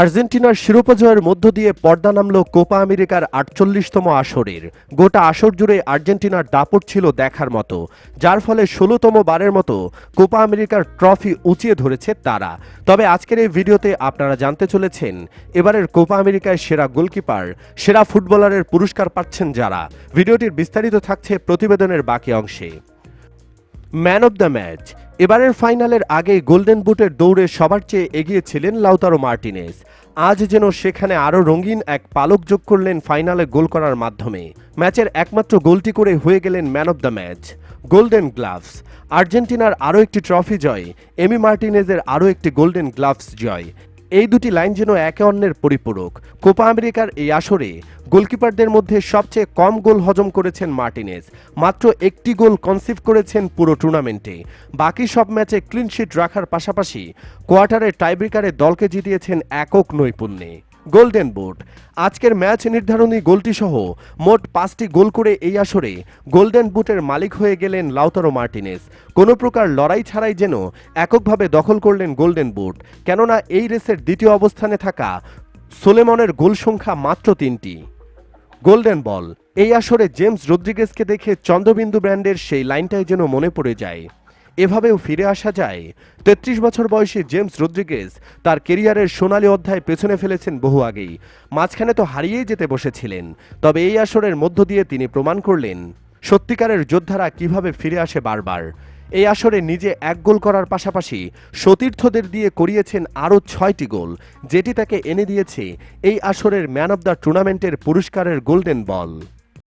আর্জেন্টিনার শিরোপা জয়ের মধ্য দিয়ে পর্দা নামল কোপা আমেরিকার আটচল্লিশতম আসরের। গোটা আসর জুড়ে আর্জেন্টিনার দাপট ছিল দেখার মতো। যার ফলে ষোলোতম বারের মতো কোপা আমেরিকার ট্রফি উঁচিয়ে ধরেছে তারা। তবে আজকের এই ভিডিওতে আপনারা জানতে চলেছেন, এবারের কোপা আমেরিকায় সেরা গোলকিপার, সেরা ফুটবলারের পুরস্কার পাচ্ছেন যারা। ভিডিওটির বিস্তারিত থাকছে প্রতিবেদনের বাকি অংশে। ম্যান অব দ্য ম্যাচ এবারের ফাইনালের আগে গোল্ডেন বুটের দৌড়ে সবার চেয়ে এগিয়ে ছিলেন লাউতারো মার্টিনেস আজ যেন সেখানে আরও রঙিন এক পালক যোগ করলেন ফাইনালে গোল করার মাধ্যমে। ম্যাচের একমাত্র গোলটি করে হয়ে গেলেন man of the match, golden gloves. আর্জেন্টিনার আরও একটি ট্রফি জয়, এমি মার্টিনেজের আরও একটি গোল্ডেন গ্লাভস জয়। এই দুটি লাইন যেন একে অন্যের পরিপূরক। কোপা আমেরিকার এই আসরে গোলকিপারদের মধ্যে সবচেয়ে কম গোল হজম করেছেন মার্টিনেজ। মাত্র একটি গোল কনসিভ করেছেন পুরো টুর্নামেন্টে। বাকি সব ম্যাচে ক্লিনশিট রাখার পাশাপাশি কোয়ার্টারে টাইব্রেকারে দলকে জিতিয়েছেন একক নৈপুণ্যে। Golden boot. আজকের ম্যাচ নির্ধারণী গোলটি সহ মোট পাঁচটি গোল করে এই আসরে গোল্ডেন বুটের মালিক হয়ে গেলেন লাউতারো মার্টিনেস। কোনো প্রকার লড়াই ছাড়াই যেন এককভাবে দখল করলেন গোল্ডেন বুট। কেননা এই রেসের দ্বিতীয় অবস্থানে থাকা সোলেমনের গোল সংখ্যা মাত্র তিনটি। Golden ball. এই আসরে জেমস রদ্রিগেজকে দেখে চন্দ্রবিন্দু ব্র্যান্ডের সেই লাইনটাই যেন মনে পড়ে যায়। এভাবেও ফিরে আসা যায়। তেত্রিশ বছর বয়সী জেমস রদ্রিগেজ তার কেরিয়ারের সোনালী অধ্যায় পেছনে ফেলেছেন বহু আগেই। মাঝখানে তো হারিয়েই যেতে বসেছিলেন। তবে এই আসরের মধ্য দিয়ে তিনি প্রমাণ করলেন, সত্যিকারের যোদ্ধারা কীভাবে ফিরে আসে বারবার। এই আসরে নিজে এক গোল করার পাশাপাশি সতীর্থদের দিয়ে করিয়েছেন আরও ছয়টি গোল, যেটি তাকে এনে দিয়েছে এই আসরের ম্যান অব দ্য টুর্নামেন্টের পুরস্কারের গোল্ডেন বল।